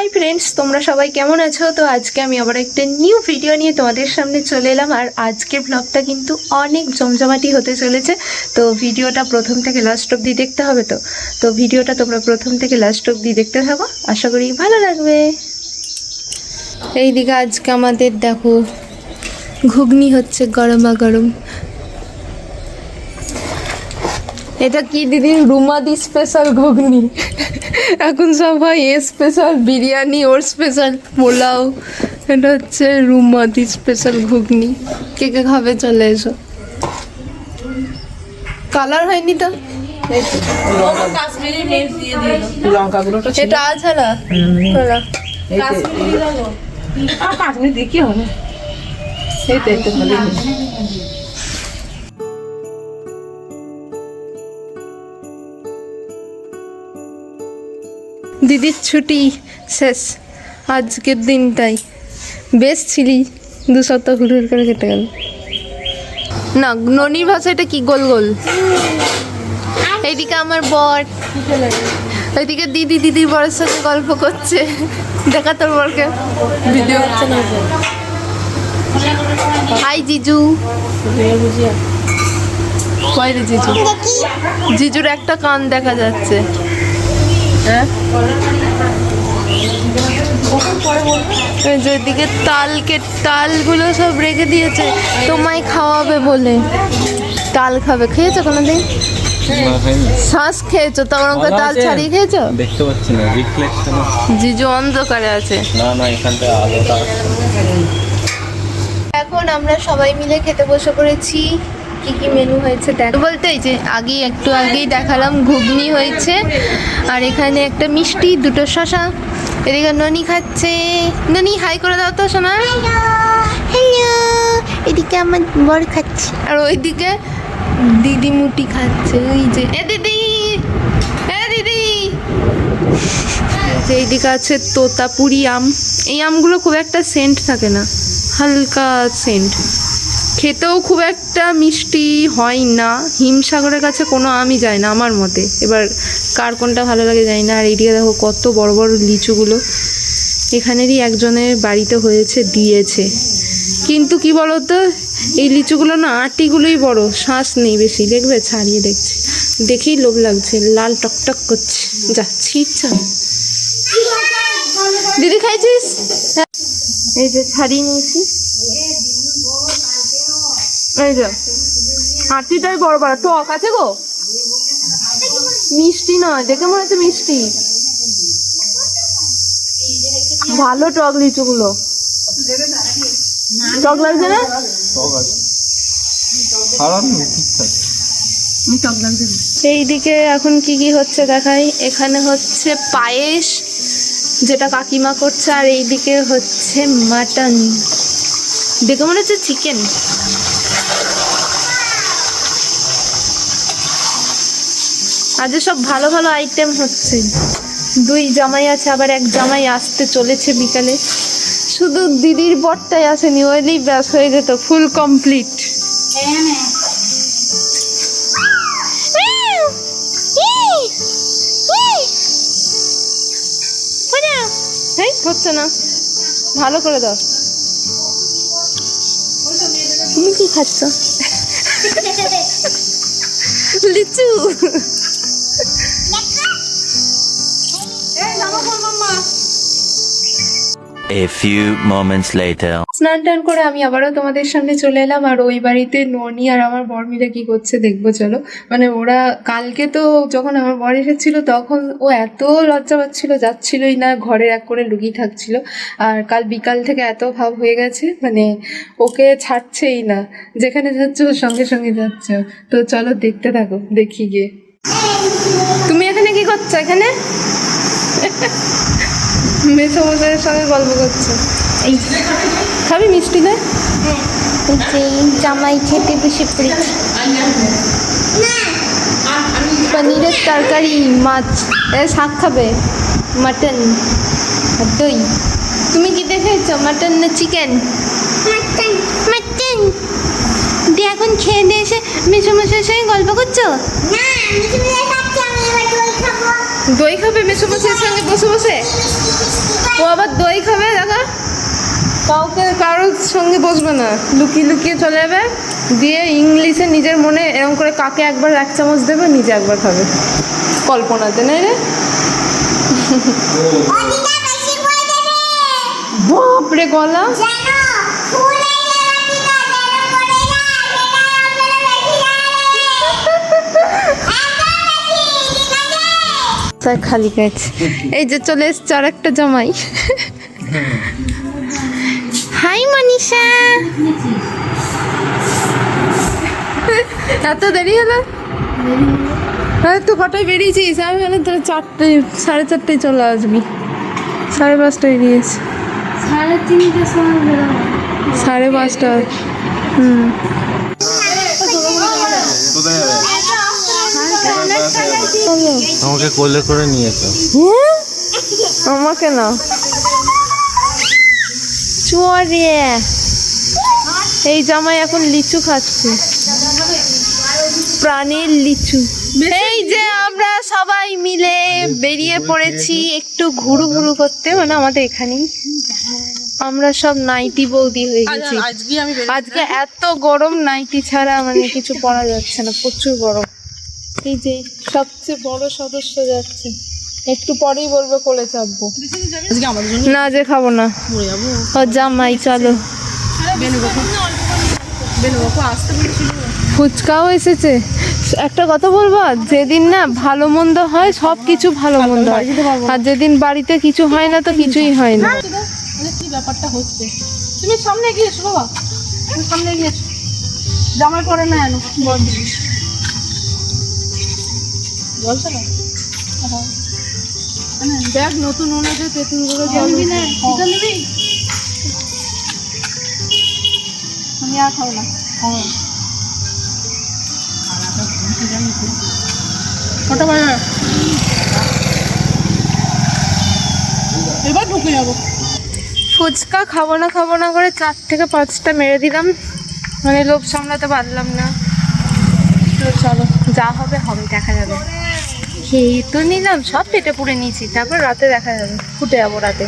Hi friends তোমরা সবাই কেমন আছো? তো আজকে আমি আবার একটা নিউ ভিডিও নিয়ে তোমাদের সামনে চলে এলাম, আর আজকের ব্লগটা কিন্তু অনেক জমজমাটি হতে চলেছে। তো ভিডিওটা প্রথম থেকে লাস্ট অবধি দেখতে হবে তো। তো ভিডিওটা তোমরা প্রথম থেকে লাস্ট অবধি দেখতে থাকো। আশা করি ভালো লাগবে। এইদিকে আজকে আমাদের, দেখো, ঘুগনি হচ্ছে গরমা গরম এটা কি দিদি রুমাদি স্পেশাল ঘুগনি? এখন সব সবাই এ স্পেশাল বিরিয়ানি ওর স্পেশাল পোলাও। এটা হচ্ছে রুমাদি স্পেশাল ঘুগনি। কে কে খাবে চলে এসো। কালার হয়নি তো? লঙ্কা গুঁড়োটা এটা আছাড়া আর পাঁচ মিনিট দিয়ে কি হবে। এই তো দিদির ছুটি শেষ। আজকের দিনটাই। বেশ ছিলি দু সপ্তাহ হুড় করে কেটে গেল। না ননির ভাষাটা কি? গোল গোল। এইদিকে আমার বর। ওইদিকে দিদি দিদির বরের সাথে গল্প করছে। দেখা তোর বরকে। ভিডিও করছে না। হাই জিজু। কয় জিজু। জিজুর একটা কান দেখা যাচ্ছে। হ্যাঁ? ওই যে ওইদিকে তালকে তালগুলো সব রেখে দিয়েছে তোমায় খাওয়াবে বলে। তাল খাবে খেয়েছো কোনোদিন? শ্বাস খেয়েছো? তোমার ওকে তাল ছাড়িয়ে খেয়েছো? দেখতে পাচ্ছি না রিফ্লেকশন জিজু অন্ধকারে আছে। না না এখান থেকে আলোটা এখন আমরা সবাই মিলে খেতে বসে পড়েছি। কি কি মেনু হয়েছে দেখ। বলতে এই যে আগেই একটু আগেই দেখালাম ঘুগনি হয়েছে আর এখানে একটা মিষ্টি দুটো শশা এদিকে ননি খাচ্ছে। ননি হাই করে দাও তো শোনা হ্যালো এদিকে আমার বর খাচ্ছে। আর ওইদিকে দিদি মুটি খাচ্ছে ওই যে। এ দিদি এ দিদি। এইদিকে আছে তোতাপুরি আম। এই আমগুলো খুব একটা সেন্ট থাকে না হালকা সেন্ট খেতেও খুব একটা মিষ্টি হয় না। হিমসাগরের কাছে কোনো আমি যাই না আমার মতে। এবার কার কোনটা ভালো লাগে যায় না। আর এইদিকে দেখো কত বড় বড় লিচুগুলো। এখানেরই একজনের বাড়িতে হয়েছে, দিয়েছে। কিন্তু কি বলতো? এই লিচুগুলো না আটিগুলোই বড় শ্বাস নেই বেশি। দেখবে? ছাড়িয়ে দেখছি। দেখেই লোভ লাগছে। লাল টকটক করছে। যা ছিটছ দিদি খাইছিস। এই যে ছাড়িয়ে নিয়েছি। এই যে আটিটাই বড় বড় টক আছে গো? মিষ্টি নয় দেখে মনে হচ্ছে মিষ্টি। ভালো টক লিচুগুলো। টক লাগছে না? টক আছে। খারাপ না ঠিকঠাক। এইদিকে এখন কি কি হচ্ছে দেখাই। এখানে হচ্ছে পায়েস যেটা কাকিমা করছে আর এইদিকে হচ্ছে মাটন। দেখে মনে হচ্ছে চিকেন আজ সব ভালো ভালো আইটেম হচ্ছে। দুই জামাই আছে, আবার এক জামাই আসতে চলেছে বিকালে। শুধু দিদির বরটাই আসেনি ওইলেই ব্যাস হয়ে যেত ফুল কমপ্লিট হচ্ছে না। ভালো করে দাও। তুমি কি খাচ্ছ? লিচু। A few moments later. স্নান টান করে আমি আবারও তোমাদের সামনে চলে এলাম আর ওই বাড়িতে ননি আর আমার বর মিলে কি করছে দেখব চলো। মানে ওরা কালকে তো যখন আমার বর এসেছিল তখন ও এত লজ্জা পাচ্ছিল যাচ্ছিলই না ঘরে এক করে লুকিয়ে থাকছিল। আর কাল বিকাল থেকে এত ভাব হয়ে গেছে মানে ওকে ছাড়ছেই না। যেখানে যাচ্ছে ওর সঙ্গে সঙ্গে যাচ্ছে। তো চলো দেখতে থাকো দেখি গিয়ে। তুমি এখানে কি করছ এখানে? মেসো মশাইয়ের সঙ্গে গল্প করছ। এই খাবি মিষ্টি না যে জামাই খেতে বসে পড়েছি। পনিরের তরকারি মাছ শাক খাবে মাটন আর দই। তুমি কি দেখেছ মাটন না চিকেন? Mutton mutton. দিয়ে এখন খেয়ে দিয়ে এসে মেসোমশাইয়ের সঙ্গে গল্প করছ? না আমি তুমি খাচ্ছি আমি এবার দই খাবে খাবে মেসোমশাইয়ের সঙ্গে বসে বসে? ও আবার দই খাবে দেখা কাউকে কারোর সঙ্গে বসবে না। লুকিয়ে লুকিয়ে চলে যাবে দিয়ে ইংলিশে নিজের মনে এরকম করে কাকে একবার এক চামচ দেবে নিজে একবার খাবে। কল্পনাতে নেই রে? বাপরে গলা। তাই খালি গেছে। এই যে চলে এসছে আর একটা জামাই। হাই মনীষা এত দেরি হলো? হ্যাঁ তুই কটায় বেরিয়েছিস? আমি মানে তোর চারটে সাড়ে চারটেয় চলে আসবি। সাড়ে পাঁচটায় বেরিয়েছি। সাড়ে তিনটের সময় সাড়ে পাঁচটা। হুম কোথায় যাবে আমাকে কোলে করে নিয়েছো। হ্যাঁ? আমাকে না। চুয়ারে। এই জামাই এখন লিচু খাচ্ছে। প্রাণীর লিচু। এই যে আমরা সবাই মিলে বেরিয়ে পড়েছি একটু ঘুরু ঘুরু করতে মানে আমাদের এখানেই। আমরা সব নাইটি বৌদি হয়ে গেছি। আজকে আজকে এত গরম নাইটি ছাড়া মানে কিছু পরা যাচ্ছে না প্রচুর গরম। এই যে সবচেয়ে বড় সদস্য যাচ্ছে। একটু পরেই বলব কোলে চাপবো। না যে খাব না। যাব। ও জামাই চলো। ফুচকাও এসেছে। একটা কথা বলব যেদিন না ভালো মন্দ হয় সব কিছু ভালো মন্দ হয়। আর যেদিন বাড়িতে কিছু হয় না তো কিছুই হয় না। মানে কি ব্যাপারটা হচ্ছে? তুমি সামনে গিয়েছো বাবা। তুমি সামনে গিয়েছো জামাই পরে না এনো দিবি বলছো না? দেখ নতুন ওনাদের তেঁতুলগুলো নিবি না এটা নিবি? আমি আর খাব না। হ্যাঁ। কটা বাজে এবার ঢুকে যাব। ফুচকা খাব না খাব না করে চার থেকে পাঁচটা মেরে দিলাম। মানে লোভ সামলাতে পারলাম না। তো চলো। যা হবে হবে দেখা যাবে। খেয়ে তো নিলাম সব পেটে পুড়ে নিয়েছি। তারপর রাতে দেখা যাবে ফুটে যাব রাতে।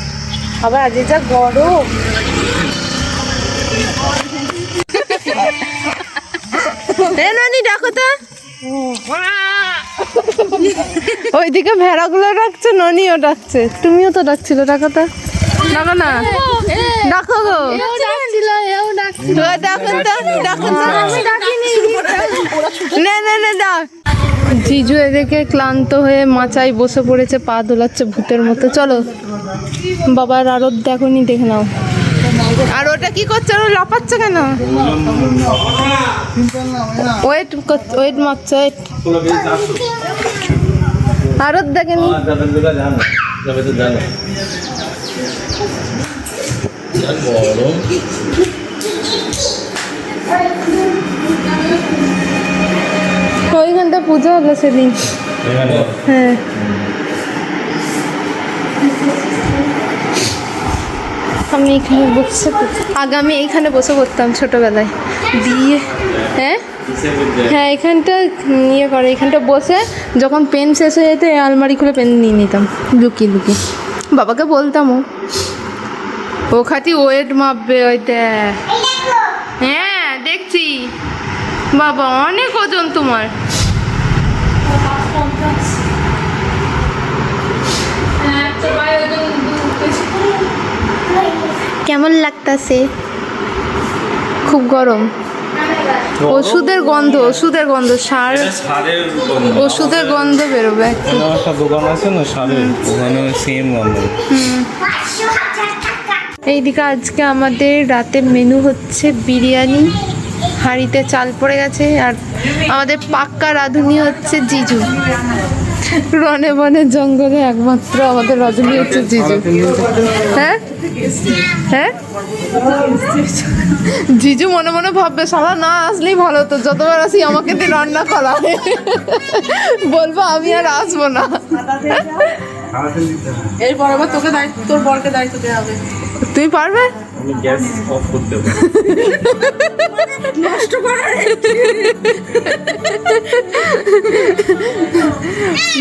আবার আজকে যা গরম। নানি ডাকো তো। ওইদিকে ভেড়াগুলো ডাকছে ননিও ডাকছে। তুমিও তো ডাকছিল ডাকো তো। ডাকো না। ডাকো গো। ডাকুন তো ডাকুন তো। না না না ডাক। জিজু এদিকে ক্লান্ত হয়ে মাচায় বসে পড়েছে, পা দোলাচ্ছে ভূতের মতো। চলো, বাবার আরও দেখনি দেখে নাও। আর ওটা কি করছে? ওরা লাপাচ্ছে কেন? ওয়েট ওয়েট মাপছে ওয়েট আরও দেখেনি গরম পুজো হলো সেদিন। হ্যাঁ। আমি এখানে বসে আগে আমি এইখানে বসে পড়তাম ছোটবেলায়। দিয়ে হ্যাঁ? হ্যাঁ এখানটা ইয়ে করে এখানটা বসে যখন পেন শেষ হয়ে যেত এই আলমারি খুলে পেন নিয়ে নিতাম লুকিয়ে লুকিয়ে। বাবাকে বলতামও ও। ও খাতি ওয়েট মাপবে ওই দেখ হ্যাঁ দেখছি। বাবা অনেক ওজন তোমার। কেমন লাগতাছে? খুব গরম। ওষুধের গন্ধ ওষুধের গন্ধ সার। ওষুধের গন্ধ বেরোবে একটু। দোকান আছে না সারের? ওখানে সেম গন্ধ। এইদিকে আজকে আমাদের রাতে মেনু হচ্ছে বিরিয়ানি। হাঁড়িতে চাল পড়ে গেছে আর আমাদের পাক্কা রাঁধুনি হচ্ছে জিজু। রনে বনে জঙ্গলে একমাত্র আমাদের রজনী হচ্ছে জিজু। হ্যাঁ? হ্যাঁ? জিজু মনে মনে ভাববে সারা না আসলেই ভালো হতো। যতবার আসি আমাকে দিয়ে রান্না করা। বলব আমি আর আসব না। এরপর আবার তোকে দায়িত্ব তোর বরকে দায়িত্ব দেওয়া হবে। তুমি পারবে? আমি গ্যাস অফ করতে পারি। নষ্ট করার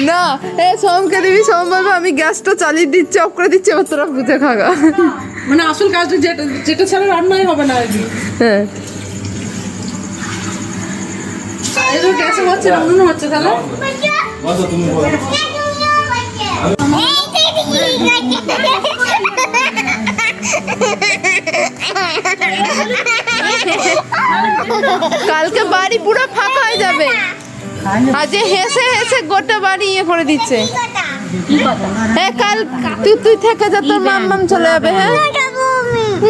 না এ সোমকে দিবি সোম বলব আমি গ্যাসটা চালিয়ে দিচ্ছি অফ করে দিচ্ছি এবার তোরা বুঝে খাগা। মানে আসল কাজটা যেটা যেটা ছাড়া রান্নাই হবে না আর কি। হ্যাঁ। গ্যাসে হচ্ছে না। উনুনে হচ্ছে তাহলে? তুমি বলো কালকে বাড়ি পুরো ফাঁকা হয়ে যাবে। আজ হেসে হেসে গোটা বাড়ি ইয়ে করে দিচ্ছে। হ্যাঁ কাল তুই তুই থেকে যা, তোর মাম মাম চলে যাবে হ্যাঁ?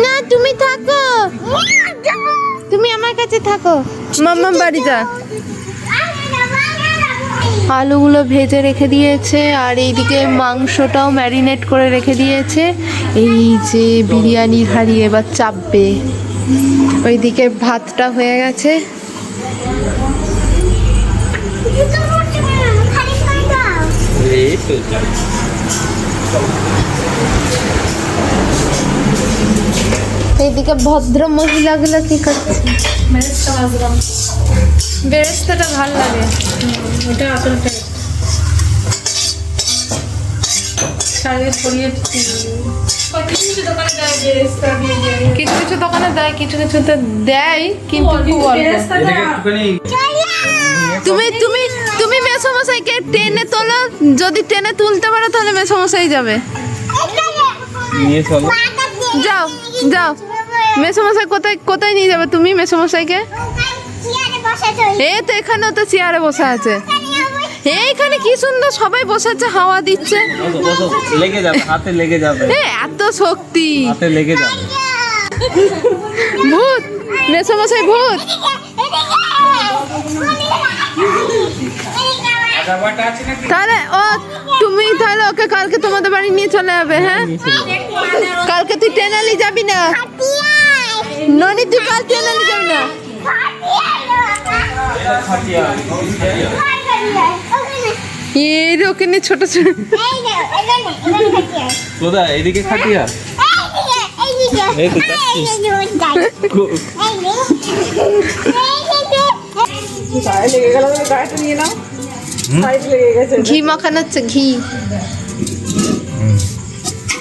না, তুমি থাকো। তুমি আমার কাছে থাকো। মাম্মাম বাড়ি যা। আলুগুলো ভেজে রেখে দিয়েছে, আর এইদিকে মাংসটাও ম্যারিনেট করে রেখে দিয়েছে। এই যে বিরিয়ানি হারিয়ে এবার চাপবে। ওইদিকে ভাতটা হয়ে গেছে। এইদিকে ভদ্র মহিলাগুলো কি করছে? বেরেস্তাটা ভালো লাগে। এটা আসল টেস্ট কিছু কিছু দোকানে দেয় কিছু কিছুতে দেয় কিন্তু খুব তুমি তুমি তুমি মেসমশাইকে টেনে তোলো যদি টেনে তুলতে পারো তাহলে মেসমশাই যাবে। নিয়ে চলো। যাও যাও। মেসমশাই কোথায় কোথায় নিয়ে যাবে তুমি মেসমশাইকে? এই তো এখানেও তো চেয়ারে বসে আছে। এইখানে কি সুন্দর সবাই বসে আছে হাওয়া দিচ্ছে। লেগে যাবে হাতে লেগে যাবে। এ এত শক্তি। হাতে লেগে যাবে। ভূত মেসমশাই ভূত। তাহলে ও তুমি তাহলে ওকে কালকে তোমাদের বাড়ি নিয়ে চলে যাবে হ্যাঁ? কালকে তুই টেনালি যাবি না? ননি তুই কাল টেনালি যাবি না খাটিয়া এর ওখানে ছোট ছোট। কোথায়? এদিকে খাটিয়া? এই তো ঘি মাখানো হচ্ছে ঘি।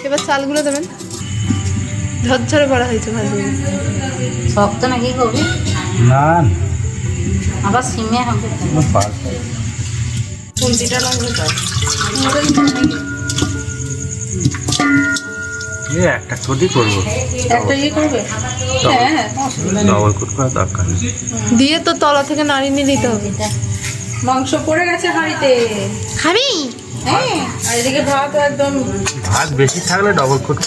এবার চালগুলো দেবেন। ঝরঝরে করা হয়েছে ভালো শক্ত নাকি করবি না। আবার সিমে হবে। পার খুন্তিটা তো একটা ছোটি করব। একটা ইয়ে করবে? হ্যাঁ হ্যাঁ। ডবল কোট করা দরকার দিয়ে তো তলা থেকে নাড়িয়ে নিয়ে নিতে হবে। মাংস পড়ে গেছে হাঁড়িতে। খাবি? হ্যাঁ আর এদিকে ভাত একদম ভাত বেশি থাকলে ডবল কোট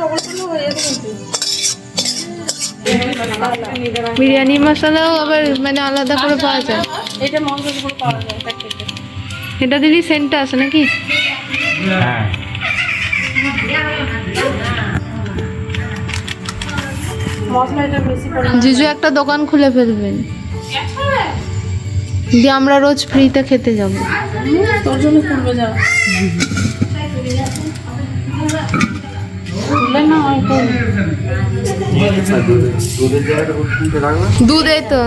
ডবল হয়ে যাবে কিন্তু বিরিয়ানি মশলাও আবার মানে আলাদা করে পাওয়া যায়। এটা পাওয়া যায় এটা দিদি সেন্টটা আছে নাকি? হ্যাঁ জিজু একটা দোকান খুলে ফেলবেন। দিয়ে আমরা রোজ ফ্রিতে খেতে যাব। তোর জন্য করবে যাও দুধ তো।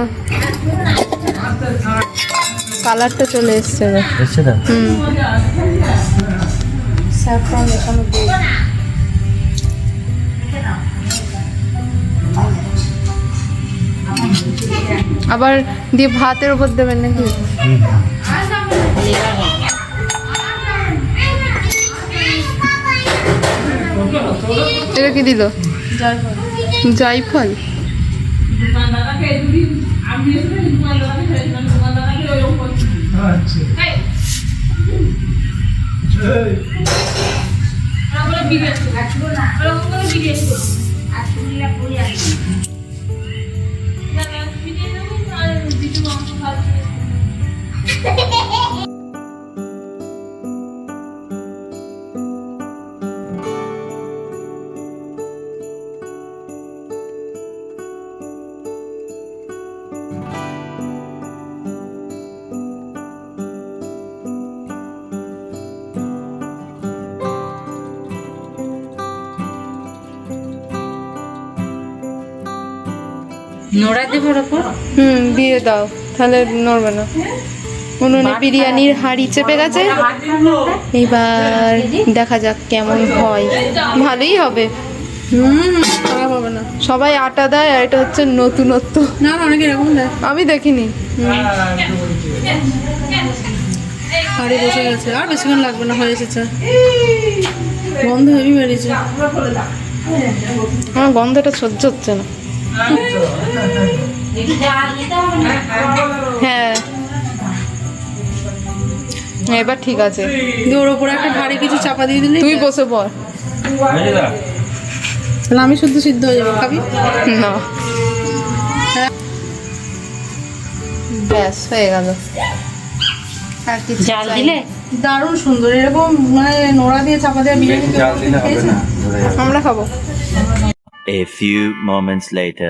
কালারটা চলে এসছে। এসছে না? হুম। স্যাফরন মেশানো দুধ আবার দিয়ে ভাতের উপর দেবেন নাকি? এটা কি দিল? জাইফল। নোড়া দেবো ওর হুম দিয়ে দাও। তাহলে নড়বে না। উনুনে বিরিয়ানির হাঁড়ি চেপে গেছে? এবার দেখা যাক কেমন হয়। ভালোই হবে। হুম। খারাপ হবে না। সবাই আটা দেয় আর এটা হচ্ছে নতুনত্ব। না না অনেকে এরকম দেয়। আমি দেখিনি। হাড়ি বসে গেছে। আর বেশিক্ষণ লাগবে না হয়ে এসেছে। গন্ধ হেভি বেরিয়েছে। আমার গন্ধটা সহ্য হচ্ছে না। হ্যাঁ। এবার ঠিক আছে। দিয়ে ওর ওপরে একটা ভারী কিছু চাপা দিয়ে দিলি তুই বসে পড়। তাহলে আমি শুদ্ধ সিদ্ধ হয়ে যাব খাবি? না। ব্যাস হয়ে গেল। আর কিছু জাল দিলে? দারুণ সুন্দর এরকম মানে নোড়া দিয়ে চাপা দেওয়া বিরিয়ানি আমরা খাব। A few moments later.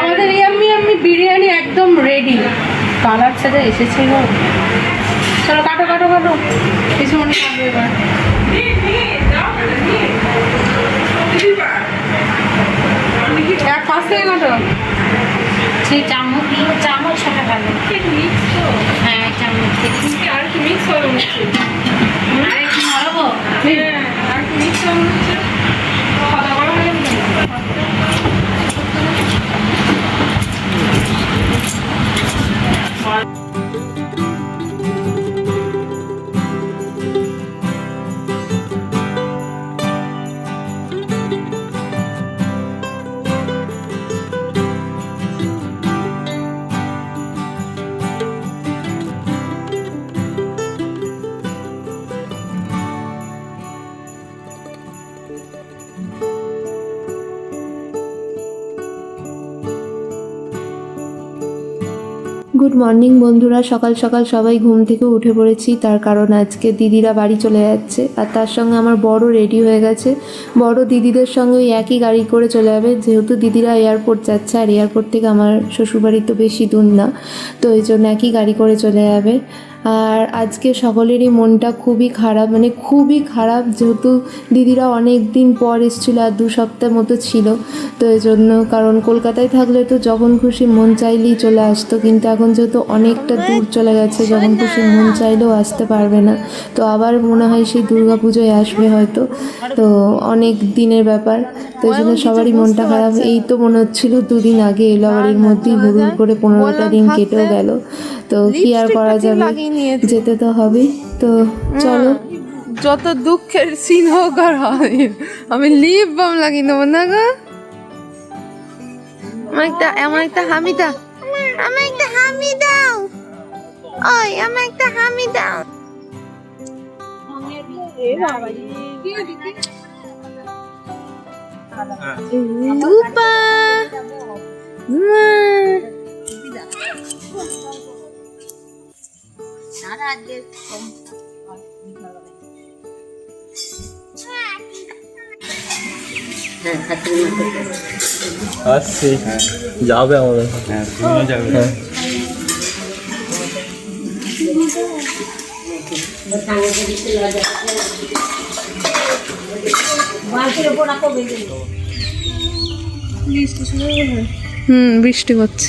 আমাদের ইয়াম্মি ইয়াম্মি বিরিয়ানি একদম রেডি কালার সাথে এসেছিল। চলো কাটো কাটো কাটো। কিছু মনে কাটবে এবার গুড মর্নিং বন্ধুরা, সকাল সকাল সবাই ঘুম থেকে উঠে পড়েছি। তার কারণ আজকে দিদিরা বাড়ি চলে যাচ্ছে আর তার সঙ্গে আমার বড় রেডি হয়ে গেছে। বড় দিদিদের সঙ্গে ওই একই গাড়ি করে চলে যাবে। যেহেতু দিদিরা এয়ারপোর্ট যাচ্ছে আর এয়ারপোর্ট থেকে আমার শ্বশুরবাড়ি তো বেশি দূর না, তো এই জন্য একই গাড়ি করে চলে যাবে। আর আজকে সকলেরই মনটা খুবই খারাপ মানে খুবই খারাপ যেহেতু দিদিরা অনেক দিন পর এসেছিল আর দু সপ্তাহ মতো ছিল। তো এই জন্য কারণ কলকাতায় থাকলে তো যখন খুশি মন চাইলেই চলে আসতো, কিন্তু এখন যেহেতু অনেকটা দূর চলে গেছে, যখন খুশি মন চাইলেও আসতে পারবে না। তো আবার মনে হয় সেই দুর্গা পুজোয় আসবে হয়তো। তো অনেক দিনের ব্যাপার, তো এই জন্য সবারই মনটা খারাপ। এই তো মনে হচ্ছিল দুদিন আগে এলো বাড়ির মধ্যেই হুড়ুর করে পনেরোটা দিন কেটেও গেল। তো কি আর করা যাবে? যেতে তো হবেই তো চলো। যত দুঃখের সিন হোক আর হয় আমি লিপ বাম লাগিয়ে নেব না গো? আমার একটা আমার একটা হামি দাও। আমার একটা হামি দাও। ওই আমার একটা হামি দাও। দুপা মা। আসছে যাবে আমাদের হ্যাঁ তুমিও যাবে হুম বৃষ্টি হচ্ছে।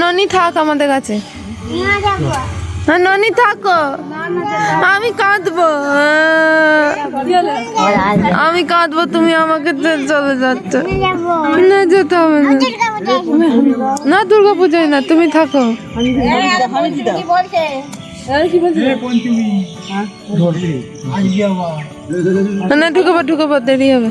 ননি থাক আমাদের কাছে। ননি থাকো। আমি কাঁদবো। আমি কাঁদবো, তুমি আমাকে চলে যাচ্ছ। না, যেতে হবে না। না দুর্গা পুজোয় না, তুমি থাকো। না, ঢুকে পা ঢুকে পা দেরি হবে।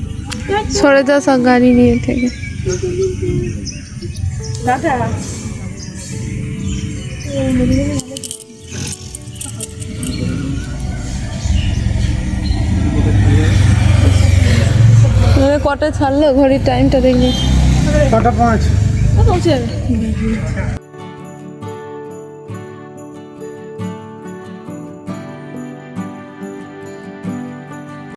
সরে যা সব গাড়ি নিয়ে থেকে। কটা ছাড়লো? ঘড়ির টাইমটা দেখবি কটা পাঁচ? পৌঁছে?